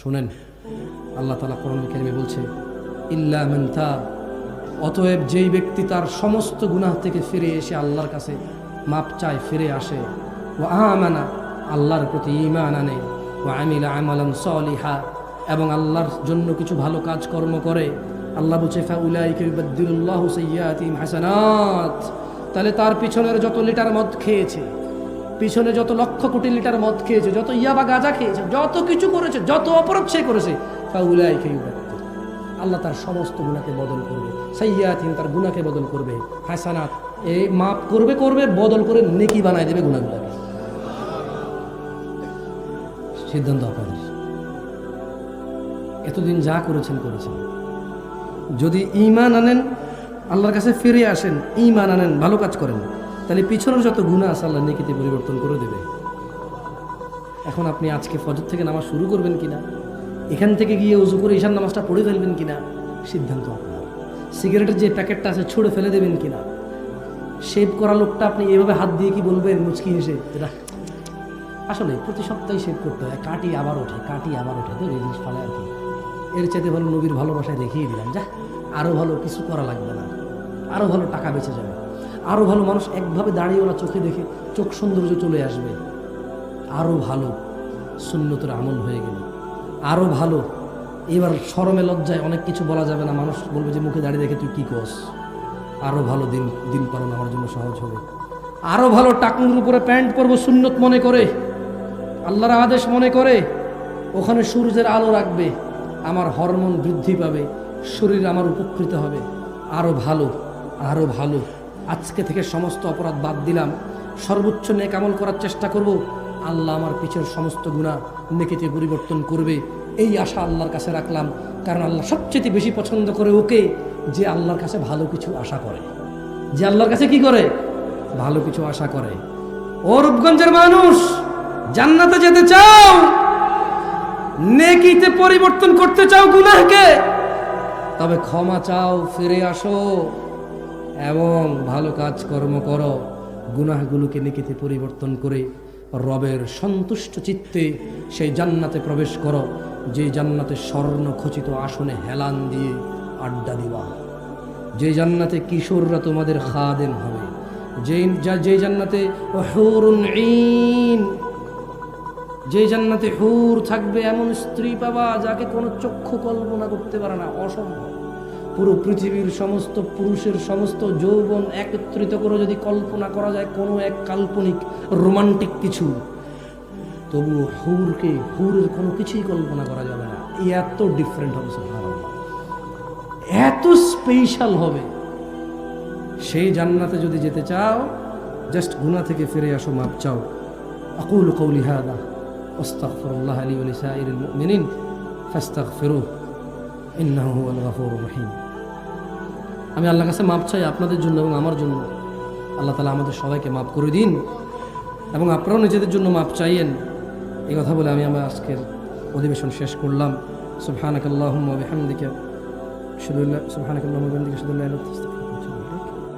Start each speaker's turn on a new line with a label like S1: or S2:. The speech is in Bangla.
S1: শুনেন, আল্লাহ তালা কোরআন কেরিমে বলছে, ইল্লা মান তাব অতএব যেই ব্যক্তি তার সমস্ত গুনাহ থেকে ফিরে এসে আল্লাহর কাছে মাপ চায়, ফিরে আসে। ও আমানা, আল্লাহর প্রতি ঈমান আনে। ও আমিলা আমালান সলিহা, এবং আল্লাহর জন্য কিছু ভালো কাজ কর্ম করে। আল্লাহ বলছে, ফাউলাইকা ইউবাদদিলুল্লাহু সাইয়্যাতিহিম হাসানাত তাহলে তার পিছনের যত লিটার মদ খেয়েছে পিছনে যত লক্ষ কোটি লিটার মদ খেয়েছে, যত ইয়াবা গাঁজা খেয়েছে, যত কিছু করেছে, যত অপরাধ সে করেছে, ফাউলাইকা ইউবাদদিল আল্লাহ তার সমস্ত গুণাকে বদল করবে সাইয়াতিন তার গুণাকে বদল করবে, হাসানাত এই মাপ করবে করবে, বদল করে নেকি বানায় দেবে গুণাগুলাকে সিদ্ধান্ত আপনাদের। এতদিন যা করেছেন করেছেন। যদি ইমান আনেন, আল্লাহর কাছে ফিরে আসেন ইমান আনেন, ভালো কাজ করেন। তাহলে পিছনের যত গুণা আছে আল্লাহ নেকিতে পরিবর্তন করে দেবে। এখন আপনি আজকে ফজর থেকে নামাজ শুরু করবেন কিনা? এখান থেকে গিয়ে উজু করে ঈশান নামাজটা পড়ে ফেলবেন কিনা? সিদ্ধান্ত আপনার। সিগারেটের যে প্যাকেটটা আছে, ছুঁড়ে ফেলে দেবেন কিনা? শেভ করা লোকটা আপনি এভাবে হাত দিয়ে কি বলবেন মুচকি হেসে? আসলে প্রতি সপ্তাহে শেভ করতে হয়। কাটি আবার ওঠে, কাটি আবার ওঠে। তো এই জিনিস ফলে আর কি। এর চাইতে ভালো নবীর ভালোবাসায় দেখিয়ে দিলাম। যা আরও ভালো কিছু করা লাগবে না। আরও ভালো টাকা বেঁচে যাবে। আরও ভালো মানুষ একভাবে দাঁড়িয়েওয়ালা চোখে দেখে চোখ সৌন্দর্য চলে আসবে। আরও ভালো সুন্নতের আমল হয়ে গেল। আরও ভালো। এবার শরমে লজ্জায় অনেক কিছু বলা যাবে না। মানুষ বলবে যে, মুখে দাঁড়িয়ে দেখে তুই কী কস আরও ভালো দিন দিন পালন আমার জন্য সহজ হবে। আরও ভালো টাকুর উপরে প্যান্ট পরবো সুন্নত মনে করে। আল্লাহর আদেশ মনে করে। ওখানে সূর্যের আলো রাখবে। আমার হরমোন বৃদ্ধি পাবে। শরীর আমার উপকৃত হবে। আরও ভালো। আরও ভালো। আজকে থেকে সমস্ত অপরাধ বাদ দিলাম। সর্বোচ্চ নেক আমল করার চেষ্টা করব। আল্লাহ আমার পিছের সমস্ত গুণা নেকিতে পরিবর্তন করবে। এই আশা আল্লাহর কাছে রাখলাম। কারণ আল্লাহ সবচেয়ে বেশি পছন্দ করে ওকে যে আল্লাহর কাছে ভালো কিছু আশা করে। যে আল্লাহর কাছে কি করে? ভালো কিছু আশা করে। ও রূপগঞ্জের মানুষ, জান্নাতে যেতে চাও? নেকিতে পরিবর্তন করতে চাও গুনাহকে? তবে ক্ষমা চাও, ফিরে আসো। এবং ভালো কাজ কর্ম করো, গুনাহগুলোকে নেকিতে পরিবর্তন করে রবের সন্তুষ্ট চিত্তে সেই জান্নাতে প্রবেশ করো, যে জান্নাতে স্বর্ণ খচিত আসনে হেলান দিয়ে আড্ডা দিবা। যে জান্নাতে কিশোররা তোমাদের খাদেম হবে। যেই যা- জান্নাতে যে জান্নাতে হুর থাকবে এমন স্ত্রী পাবা যাকে কোনো চক্ষু কল্পনা করতে পারে না, অসম্ভব। পুরো পৃথিবীর সমস্ত পুরুষের সমস্ত যৌবন একত্রিত করে যদি কল্পনা করা যায় কোনো এক কাল্পনিক রোমান্টিক কিছু তবু হুরকে হুরের কোনো কিছুই কল্পনা করা যাবে না এত ডিফারেন্ট হবে সুবহানাল্লাহ। এত স্পেশাল হবে সেই জান্নাতে যদি যেতে চাও জাস্ট গুনাহ থেকে ফিরে আসো মাপ চাও أقول قولي هذا واستغفر الله لي ولسائر المؤمنين فاستغفروه إنه هو الغفور الرحيم আমি আল্লাহর কাছে মাপ চাই আপনাদের জন্য এবং আমার জন্য। আল্লাহ তালা আমাদের সবাইকে মাপ করে দিন এবং আপনারাও নিজেদের জন্য মাপ চাইয়েন। এই কথা বলে আমি আমার আজকের অধিবেশন শেষ করলাম। সুবহানাকাল্লাহুম্মা বিহামদিকা। শুধু সুবহানাকাল্লাহুম্মা বিহামদিকা আশহাদু